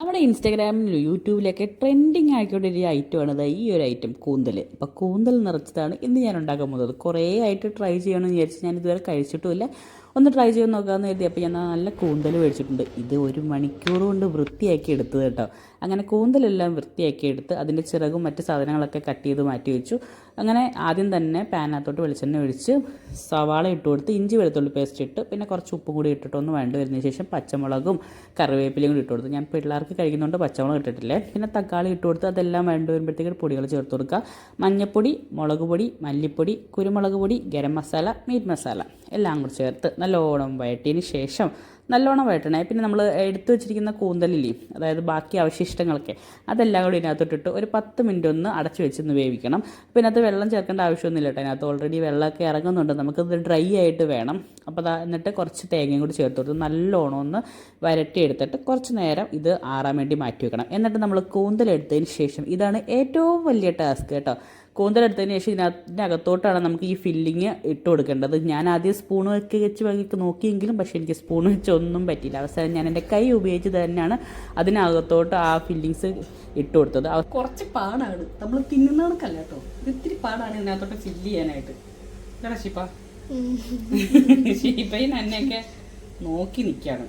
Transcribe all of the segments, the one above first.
നമ്മുടെ ഇൻസ്റ്റാഗ്രാമിലും യൂട്യൂബിലൊക്കെ ട്രെൻഡിങ് ആയിക്കൊണ്ടിരിക്കുന്ന ഐറ്റമാണ് ദാ ഈ ഒരു ഐറ്റം കൂന്തൽ അപ്പോൾ കൂന്തൽ നിറച്ചതാണ് ഇന്ന് ഞാൻ ഉണ്ടാക്കാൻ പോകുന്നത്. കുറേ ആയിട്ട് ട്രൈ ചെയ്യണമെന്ന് വിചാരിച്ച് ഞാൻ ഇതുവരെ കഴിച്ചിട്ടുമില്ല. ഒന്ന് ട്രൈ ചെയ്ത് നോക്കാമെന്ന് കരുതി. അപ്പോൾ ഞാൻ നല്ല കൂന്തൽ മേടിച്ചിട്ടുണ്ട്. ഇത് ഒരു മണിക്കൂർ കൊണ്ട് വൃത്തിയാക്കി എടുത്തത് കേട്ടോ. അങ്ങനെ കൂന്തലെല്ലാം വൃത്തിയാക്കി എടുത്ത് അതിന്റെ ചിറകും മറ്റ് സാധനങ്ങളൊക്കെ കട്ട് ചെയ്ത് മാറ്റി വെച്ചു. അങ്ങനെ ആദ്യം തന്നെ പാനകത്തോട്ട് വെളിച്ചെണ്ണ ഒഴിച്ച് സവാള ഇട്ട് കൊടുത്ത് ഇഞ്ചി വെളുത്തുള്ളി പേസ്റ്റ് ഇട്ട് പിന്നെ കുറച്ച് ഉപ്പും കൂടി ഇട്ടിട്ടൊന്ന് വേണ്ട വരുന്നതിന് ശേഷം പച്ചമുളകും കറിവേപ്പിലയും കൂടി ഇട്ട് കൊടുത്തു. ഞാൻ പിള്ളേർക്ക് കഴിക്കുന്നതുകൊണ്ട് പച്ചമുളക് ഇട്ടിട്ടില്ലേ. പിന്നെ തക്കാളി ഇട്ട് കൊടുത്ത് അതെല്ലാം വേണ്ട വരുമ്പോഴത്തേക്ക് പൊടികൾ ചേർത്ത് കൊടുക്കുക. മഞ്ഞൾപ്പൊടി മുളക് പൊടി മല്ലിപ്പൊടി കുരുമുളക് പൊടി ഗരം മസാല മീറ്റ് മസാല എല്ലാം കൂടി ചേർത്ത് നല്ലോണം വയറ്റിയതിന് ശേഷം നല്ലോണം വയറ്റണേ. പിന്നെ നമ്മൾ എടുത്തു വെച്ചിരിക്കുന്ന കൂന്തലില്ലേ അതായത് ബാക്കി അവശിഷ്ടങ്ങളൊക്കെ അതെല്ലാം കൂടി ഇതിനകത്തോട്ടിട്ട് ഒരു പത്ത് മിനിറ്റ് ഒന്ന് അടച്ചു വെച്ചൊന്ന് വേവിക്കണം. അപ്പോൾ ഇതിനകത്ത് വെള്ളം ചേർക്കേണ്ട ആവശ്യമൊന്നുമില്ല കേട്ടോ അതിനകത്ത് ഓൾറെഡി വെള്ളമൊക്കെ ഇറങ്ങുന്നുണ്ട്. നമുക്കിത് ഡ്രൈ ആയിട്ട് വേണം. അപ്പോൾ അതാ എന്നിട്ട് കുറച്ച് തേങ്ങയും കൂടി ചേർത്ത് കൊടുത്ത് നല്ലോണം ഒന്ന് വരട്ടി എടുത്തിട്ട് കുറച്ച് നേരം ഇത് ആറാൻ വേണ്ടി മാറ്റി വെക്കണം. എന്നിട്ട് നമ്മൾ കൂന്തലെടുത്തതിന് ശേഷം ഇതാണ് ഏറ്റവും വലിയ ടാസ്ക് കേട്ടോ. കൂന്തലെടുത്തതിന് ശേഷം ഇതിനകത്തിന്റെ അകത്തോട്ടാണ് നമുക്ക് ഈ ഫില്ലിങ് ഇട്ട് കൊടുക്കേണ്ടത്. ഞാൻ ആദ്യം സ്പൂൺ ഒക്കെ വെച്ച് നോക്കിയെങ്കിലും പക്ഷേ എനിക്ക് സ്പൂൺ വെച്ച് ഒന്നും പറ്റിയില്ല. അവസാനം ഞാൻ എന്റെ കൈ ഉപയോഗിച്ച് തന്നെയാണ് അതിനകത്തോട്ട് ആ ഫില്ലിങ്സ് ഇട്ട് കൊടുത്തത്. കുറച്ച് പാടാണ്. നമ്മൾ തിന്നുന്നവർക്കല്ല കേട്ടോ. ഒത്തിരി ഇത്തിരി പാടാണ് ഇതിനകത്തോട്ട് ഫില്ല് ചെയ്യാനായിട്ട്. കേട്ടോ ഷിപ്പ ഷിപ്പയും എന്നെയൊക്കെ നോക്കി നിൽക്കുകയാണ്.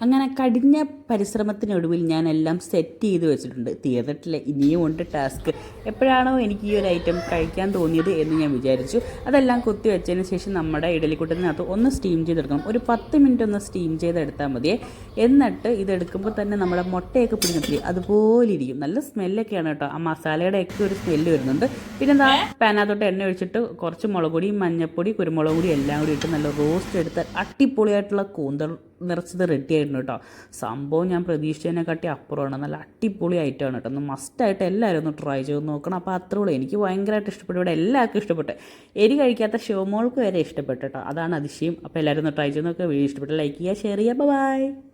അങ്ങനെ കഠിന പരിശ്രമത്തിനൊടുവിൽ ഞാൻ എല്ലാം സെറ്റ് ചെയ്ത് വെച്ചിട്ടുണ്ട്. തീർന്നിട്ടില്ല ഇനിയും ഉണ്ട് ടാസ്ക് എപ്പോഴാണോ എനിക്ക് ഈ ഒരു ഐറ്റം കഴിക്കാൻ തോന്നിയത് എന്ന് ഞാൻ വിചാരിച്ചു. അതെല്ലാം കുത്തി വെച്ചതിന് ശേഷം നമ്മുടെ ഇഡലിക്കുട്ടത്തിനകത്ത് ഒന്ന് സ്റ്റീം ചെയ്തെടുക്കണം. ഒരു പത്ത് മിനിറ്റ് ഒന്ന് സ്റ്റീം ചെയ്തെടുത്താൽ മതിയേ. എന്നിട്ട് ഇതെടുക്കുമ്പോൾ തന്നെ നമ്മുടെ മുട്ടയൊക്കെ പിടിഞ്ഞിട്ടില്ലേ അതുപോലെ ഇരിക്കും. നല്ല സ്മെല്ലൊക്കെയാണ് കേട്ടോ. ആ മസാലയുടെ ഒക്കെ ഒരു സ്മെല്ല് വരുന്നുണ്ട്. പിന്നെ എന്താ പാനകത്തോട്ട് എണ്ണ ഒഴിച്ചിട്ട് കുറച്ച് മുളക് പൊടി മഞ്ഞൾപ്പൊടി കുരുമുളക് പൊടി എല്ലാം കൂടി ഇട്ട് നല്ല റോസ്റ്റ് എടുത്ത് അടിപൊളിയായിട്ടുള്ള കൂന്തൽ നിറച്ചത് റെഡി ആയിരുന്നു കേട്ടോ സംഭവം ഞാൻ പ്രതീക്ഷിച്ചതിനെ കാട്ടി അപ്പുറമാണ്. നല്ല അടിപൊളി ഐറ്റമാണ് കേട്ടോ ഒന്ന് മസ്റ്റായിട്ട് എല്ലാവരും ഒന്ന് ട്രൈ ചെയ്ത് നോക്കണം. അപ്പോൾ അത്രേ ഉള്ളൂ. എനിക്ക് ഭയങ്കരമായിട്ട് ഇഷ്ടപ്പെട്ടു. ഇവിടെ എല്ലാവർക്കും ഇഷ്ടപ്പെട്ടു. എരി കഴിക്കാത്ത ഷോമോൾക്ക് വരെ ഇഷ്ടപ്പെട്ടു കേട്ടോ അതാണ് അതിശയം. അപ്പോൾ എല്ലാവരും ഒന്ന് ട്രൈ ചെയ്ത് നോക്കുക വീഡിയോ ഇഷ്ടപ്പെട്ടു ലൈക്ക് ചെയ്യുക ഷെയർ ചെയ്യുക. ബൈ